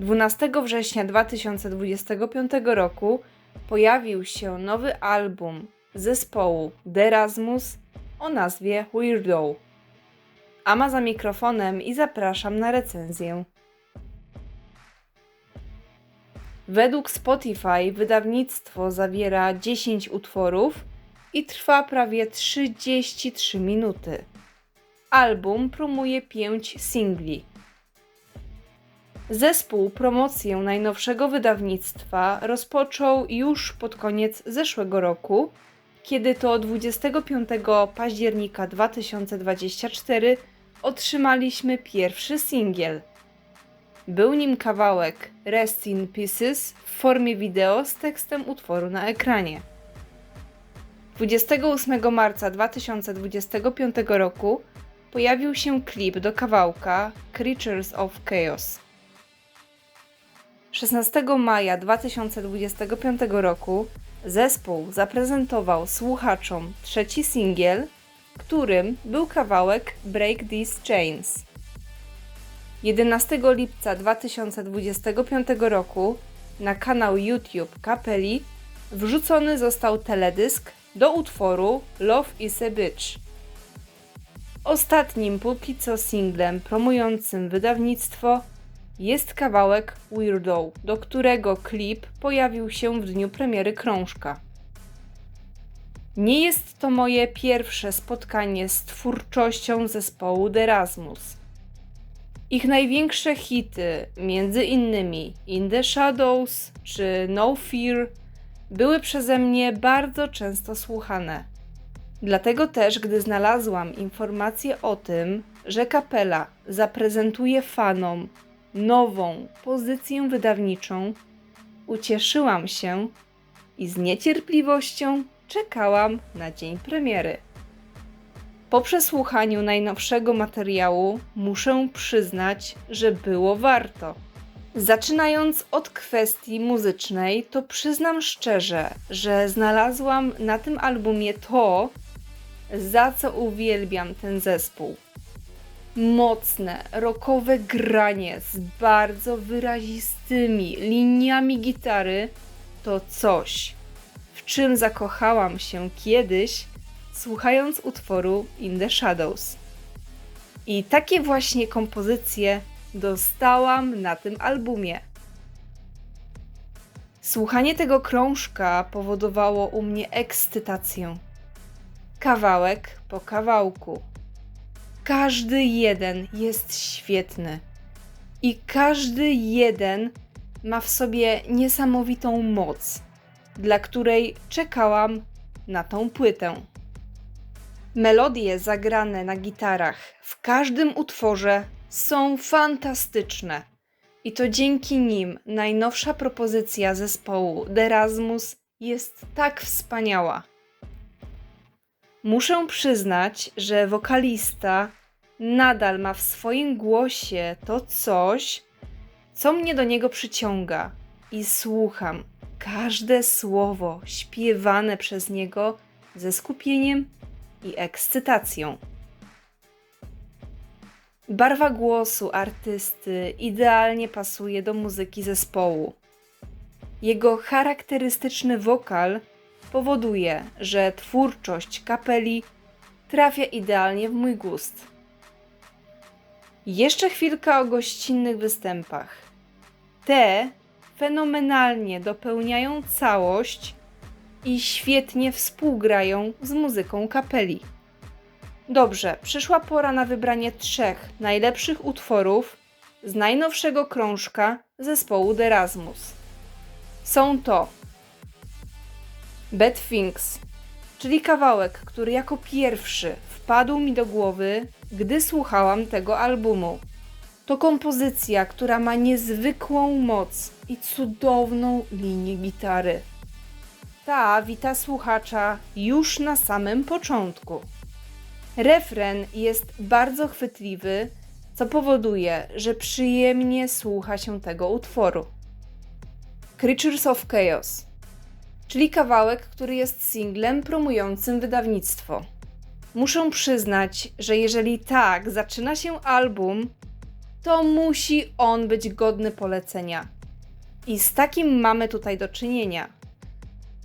12 września 2025 roku pojawił się nowy album zespołu Derasmus o nazwie Weirdo. Ama za mikrofonem i zapraszam na recenzję. Według Spotify wydawnictwo zawiera 10 utworów i trwa prawie 33 minuty. Album promuje 5 singli. Zespół promocję najnowszego wydawnictwa rozpoczął już pod koniec zeszłego roku, kiedy to 25 października 2024 otrzymaliśmy pierwszy singiel. Był nim kawałek Rest in Pieces w formie wideo z tekstem utworu na ekranie. 28 marca 2025 roku pojawił się klip do kawałka Creatures of Chaos. 16 maja 2025 roku zespół zaprezentował słuchaczom trzeci singiel, którym był kawałek Break These Chains. 11 lipca 2025 roku na kanał YouTube Kapeli wrzucony został teledysk do utworu Love is a Bitch. Ostatnim póki co singlem promującym wydawnictwo jest kawałek Weirdo, do którego klip pojawił się w dniu premiery krążka. Nie jest to moje pierwsze spotkanie z twórczością zespołu Derasmus. Ich największe hity, między innymi In the Shadows czy No Fear, były przeze mnie bardzo często słuchane. Dlatego też, gdy znalazłam informację o tym, że kapela zaprezentuje fanom nową pozycję wydawniczą, ucieszyłam się i z niecierpliwością czekałam na dzień premiery. Po przesłuchaniu najnowszego materiału muszę przyznać, że było warto. Zaczynając od kwestii muzycznej, to przyznam szczerze, że znalazłam na tym albumie to, za co uwielbiam ten zespół. Mocne, rockowe granie z bardzo wyrazistymi liniami gitary to coś, w czym zakochałam się kiedyś, słuchając utworu In the Shadows. I takie właśnie kompozycje dostałam na tym albumie. Słuchanie tego krążka powodowało u mnie ekscytację. Kawałek po kawałku. Każdy jeden jest świetny. I każdy jeden ma w sobie niesamowitą moc, dla której czekałam na tą płytę. Melodie zagrane na gitarach w każdym utworze są fantastyczne. I to dzięki nim najnowsza propozycja zespołu Derasmus jest tak wspaniała. Muszę przyznać, że wokalista nadal ma w swoim głosie to coś, co mnie do niego przyciąga i słucham każde słowo śpiewane przez niego ze skupieniem i ekscytacją. Barwa głosu artysty idealnie pasuje do muzyki zespołu. Jego charakterystyczny wokal powoduje, że twórczość kapeli trafia idealnie w mój gust. Jeszcze chwilka o gościnnych występach. Te fenomenalnie dopełniają całość i świetnie współgrają z muzyką kapeli. Dobrze, przyszła pora na wybranie trzech najlepszych utworów z najnowszego krążka zespołu Derasmus. Są to Bad Things, czyli kawałek, który jako pierwszy wpadł mi do głowy, gdy słuchałam tego albumu. To kompozycja, która ma niezwykłą moc i cudowną linię gitary. Ta wita słuchacza już na samym początku. Refren jest bardzo chwytliwy, co powoduje, że przyjemnie słucha się tego utworu. Creatures of Chaos, czyli kawałek, który jest singlem promującym wydawnictwo. Muszę przyznać, że jeżeli tak zaczyna się album, to musi on być godny polecenia. I z takim mamy tutaj do czynienia.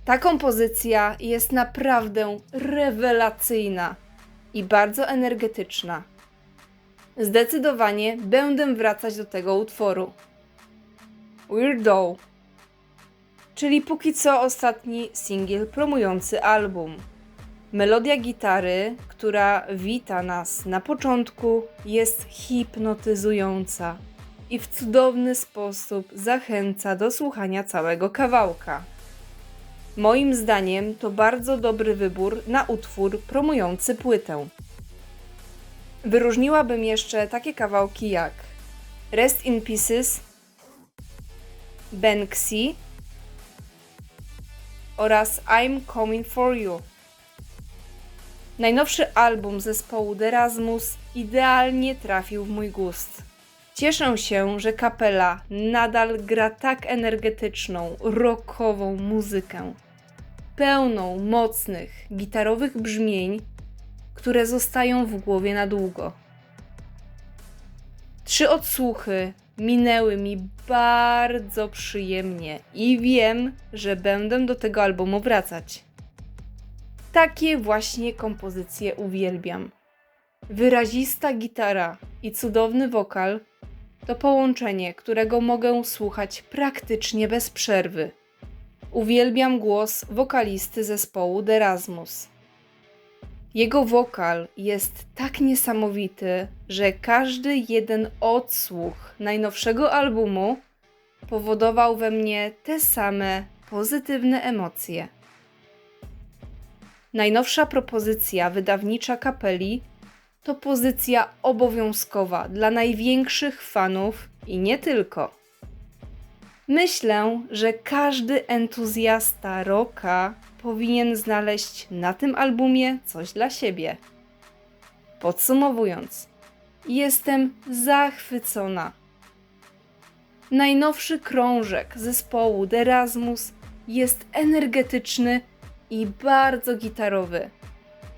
Ta kompozycja jest naprawdę rewelacyjna i bardzo energetyczna. Zdecydowanie będę wracać do tego utworu. Weirdo, czyli póki co ostatni singiel promujący album. Melodia gitary, która wita nas na początku, jest hipnotyzująca i w cudowny sposób zachęca do słuchania całego kawałka. Moim zdaniem to bardzo dobry wybór na utwór promujący płytę. Wyróżniłabym jeszcze takie kawałki jak Rest in Pieces, Banksy oraz I'm Coming for You. Najnowszy album zespołu Derasmus idealnie trafił w mój gust. Cieszę się, że kapela nadal gra tak energetyczną, rockową muzykę, pełną mocnych, gitarowych brzmień, które zostają w głowie na długo. Trzy odsłuchy minęły mi bardzo przyjemnie i wiem, że będę do tego albumu wracać. Takie właśnie kompozycje uwielbiam. Wyrazista gitara i cudowny wokal to połączenie, którego mogę słuchać praktycznie bez przerwy. Uwielbiam głos wokalisty zespołu Derasmus. Jego wokal jest tak niesamowity, że każdy jeden odsłuch najnowszego albumu powodował we mnie te same pozytywne emocje. Najnowsza propozycja wydawnicza kapeli to pozycja obowiązkowa dla największych fanów i nie tylko. Myślę, że każdy entuzjasta rocka powinien znaleźć na tym albumie coś dla siebie. Podsumowując, jestem zachwycona. Najnowszy krążek zespołu Derasmus jest energetyczny i bardzo gitarowy.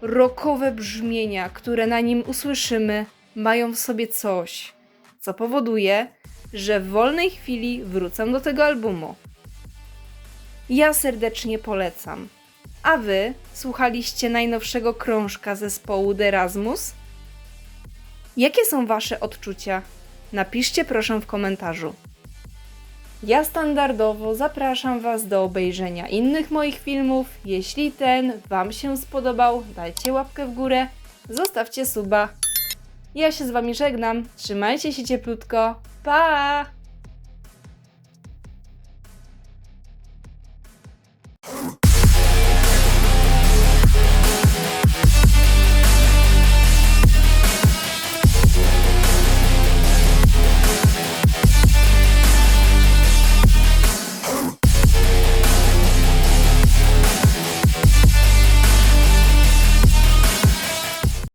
Rockowe brzmienia, które na nim usłyszymy, mają w sobie coś, co powoduje, że w wolnej chwili wrócę do tego albumu. Ja serdecznie polecam. A wy słuchaliście najnowszego krążka zespołu Derasmus? Jakie są wasze odczucia? Napiszcie proszę w komentarzu. Ja standardowo zapraszam Was do obejrzenia innych moich filmów. Jeśli ten Wam się spodobał, dajcie łapkę w górę, zostawcie suba. Ja się z Wami żegnam, trzymajcie się cieplutko, pa!